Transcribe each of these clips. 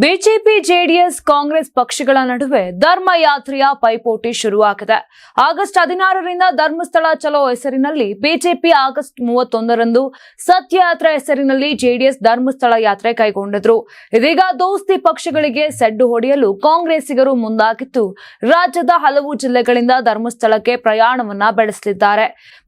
BJP, JDS, Congress ಪಕ್ಷಗಳ ನಡುವೆ ಧರ್ಮ ಯಾತ್ರೆಯ ಪೈಪೋಟಿ ಶುರುವಾಗಿದೆ. ಆಗಸ್ಟ್ ಹದಿನಾರರಿಂದ ಧರ್ಮಸ್ಥಳ ಚಲೋ ಹೆಸರಿನಲ್ಲಿ ಬಿಜೆಪಿ ಆಗಸ್ಟ್ ಮೂವತ್ತೊಂದರಂದು ಸತ್ಯಯಾತ್ರೆ ಹೆಸರಿನಲ್ಲಿ ಜೆಡಿಎಸ್ ಧರ್ಮಸ್ಥಳ ಯಾತ್ರೆ ಕೈಗೊಂಡಿದ್ರು. ಇದೀಗ ದೋಸ್ತಿ ಪಕ್ಷಗಳಿಗೆ ಸೆಡ್ಡು ಹೊಡೆಯಲು ಕಾಂಗ್ರೆಸ್ಸಿಗರು ಮುಂದಾಗಿದ್ದು, ರಾಜ್ಯದ ಹಲವು ಜಿಲ್ಲೆಗಳಿಂದ ಧರ್ಮಸ್ಥಳಕ್ಕೆ ಪ್ರಯಾಣವನ್ನ ಬೆಳೆಸಲಿದ್ದಾರೆ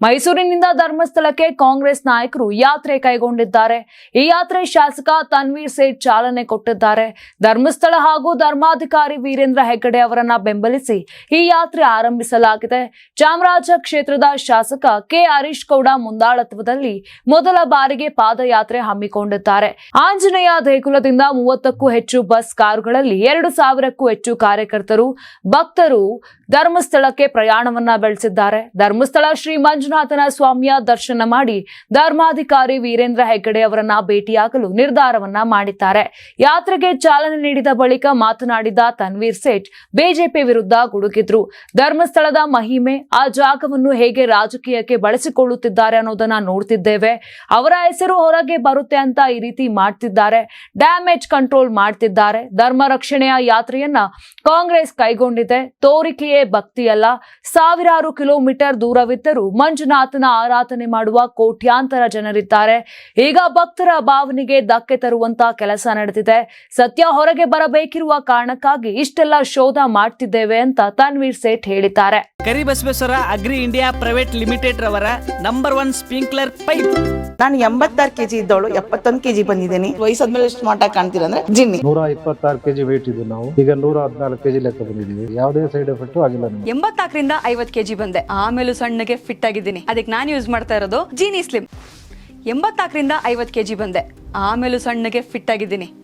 ಮೈಸೂರಿನಿಂದ ಧರ್ಮಸ್ಥಳಕ್ಕೆ ಕಾಂಗ್ರೆಸ್ ನಾಯಕರು ಯಾತ್ರೆ ಕೈಗೊಂಡಿದ್ದಾರೆ. ಈ ಯಾತ್ರೆ ಶಾಸಕ ತನ್ವೀರ್ ಸೇಠ್ ಚಾಲನೆ ಕೊಟ್ಟಿದ್ದಾರೆ. ಧರ್ಮಸ್ಥಳ ಹಾಗೂ ಧರ್ಮಾಧಿಕಾರಿ ವೀರೇಂದ್ರ ಹೆಗ್ಗಡೆ ಅವರನ್ನ ಬೆಂಬಲಿಸಿ ಈ ಯಾತ್ರೆ ಆರಂಭಿಸಲಾಗಿದೆ. ಚಾಮರಾಜ ಕ್ಷೇತ್ರದ ಶಾಸಕ ಕೆ ಹರೀಶ್ ಗೌಡ ಮುಂದಾಳತ್ವದಲ್ಲಿ ಮೊದಲ ಬಾರಿಗೆ ಪಾದಯಾತ್ರೆ ಹಮ್ಮಿಕೊಂಡಿದ್ದಾರೆ. ಆಂಜನೇಯ ದೇಗುಲದಿಂದ ಮೂವತ್ತಕ್ಕೂ ಹೆಚ್ಚು ಬಸ್ ಕಾರುಗಳಲ್ಲಿ ಎರಡು ಸಾವಿರಕ್ಕೂ ಹೆಚ್ಚು ಕಾರ್ಯಕರ್ತರು, ಭಕ್ತರು ಧರ್ಮಸ್ಥಳಕ್ಕೆ ಪ್ರಯಾಣವನ್ನ ಬೆಳೆಸಿದ್ದಾರೆ. ಧರ್ಮಸ್ಥಳ ಶ್ರೀ ಮಂಜುನಾಥನ ಸ್ವಾಮಿಯ ದರ್ಶನ ಮಾಡಿ ಧರ್ಮಾಧಿಕಾರಿ ವೀರೇಂದ್ರ ಹೆಗ್ಗಡೆ ಅವರನ್ನ ಭೇಟಿಯಾಗಲು ನಿರ್ಧಾರವನ್ನ ಮಾಡಿದ್ದಾರೆ. ಯಾತ್ರೆಗೆ ಚಾಲನೆ ನೀಡಿದ ಬಳಿಕ ಮಾತನಾಡಿದ ತನ್ವೀರ್ ಸೇಠ್, ಬಿಜೆಪಿ ವಿರುದ್ಧ ಗುಡುಗಿದ್ರು. ಧರ್ಮಸ್ಥಳದ ಮಹಿಮೆ, ಆ ಜಾಗವನ್ನು ಹೇಗೆ ರಾಜಕೀಯಕ್ಕೆ ಬಳಸಿಕೊಳ್ಳುತ್ತಿದ್ದಾರೆ ಅನ್ನೋದನ್ನ ನೋಡ್ತಿದ್ದೇವೆ. ಅವರ ಹೆಸರು ಹೊರಗೆ ಬರುತ್ತೆ ಅಂತ ಈ ರೀತಿ ಮಾಡ್ತಿದ್ದಾರೆ. ಡ್ಯಾಮೇಜ್ ಕಂಟ್ರೋಲ್ ಮಾಡ್ತಿದ್ದಾರೆ. ಧರ್ಮ ರಕ್ಷಣೆಯ ಯಾತ್ರೆಯನ್ನ ಕಾಂಗ್ರೆಸ್ ಕೈಗೊಂಡಿದೆ. ತೋರಿಕೆಯೇ ಭಕ್ತಿಯಲ್ಲ. ಸಾವಿರಾರು ಕಿಲೋಮೀಟರ್ ದೂರವಿದ್ದರೂ ಮಂಜುನಾಥನ ಆರಾಧನೆ ಮಾಡುವ ಕೋಟ್ಯಾಂತರ ಜನರಿದ್ದಾರೆ. ಈಗ ಭಕ್ತರ ಭಾವನೆಗೆ ಧಕ್ಕೆ ತರುವಂತ ಕೆಲಸ ನಡೆದಿದೆ. ಸತ್ಯ ಹೊರಗೆ ಬರಬೇಕಿರುವ ಕಾರಣಕ್ಕಾಗಿ ಇಷ್ಟೆಲ್ಲ ಶೋಧ ಮಾಡ್ತಿದ್ದೇವೆ ಅಂತ ತನ್ವೀರ್ ಸೇಠ್ ಹೇಳಿದ್ದಾರೆ. Karibasaveshwara agri India private limited ರವರ ನಂಬರ್ ಒನ್ ಸ್ಪ್ರಿಂಕ್ಲರ್ ಪೈಪ್. ನಾನು ಎಂಬತ್ತಾರು ಕೆಜಿ ಇದ್ದವಳು ಎಪ್ಪತ್ತೊಂದು ಕೆಜಿ ಬಂದಿದ್ದೀನಿ. ವಯಸ್ಸಾದ್ಮೇಲೆ ಎಷ್ಟು ಮಾಟ ಕಾಣ್ತೀರ ಅಂದ್ರೆ ಜಿನ್ನಿ. ನೂರ ಇಪ್ಪತ್ತಾರು ಕೆಜಿ ವೇಟ್ ಇದ್ದು ನಾವು. ಈಗ ನೂರ ಹದಿನಾಲ್ಕು ಕೆಜಿ ಲೆಕ್ಕ ಬಂದಿದ್ದೀವಿ. ಯಾವುದೇ ಸೈಡ್ ಎಫೆಕ್ಟ್ ಆಗಿಲ್ಲ ನಮಗೆ. ಎಂಬತ್ನಾಲ್ಕರಿಂದ ಐವತ್ ಕೆಜಿ ಬಂದೆ. ಆಮೇಲೂ ಸಣ್ಣಗೆ ಫಿಟ್ ಆಗಿದ್ದೀನಿ. ಅದಕ್ಕೆ ನಾನು ಯೂಸ್ ಮಾಡ್ತಾ ಇರೋದು ಜೀನಿ ಸ್ಲಿಮ್ ಎಂಬತ್ನಾಲ್ಕರಿಂದ ಐವತ್ತು ಕೆಜಿ ಬಂದೆ. ಆಮೇಲೂ ಸಣ್ಣಗೆ ಫಿಟ್ ಆಗಿದ್ದೀನಿ.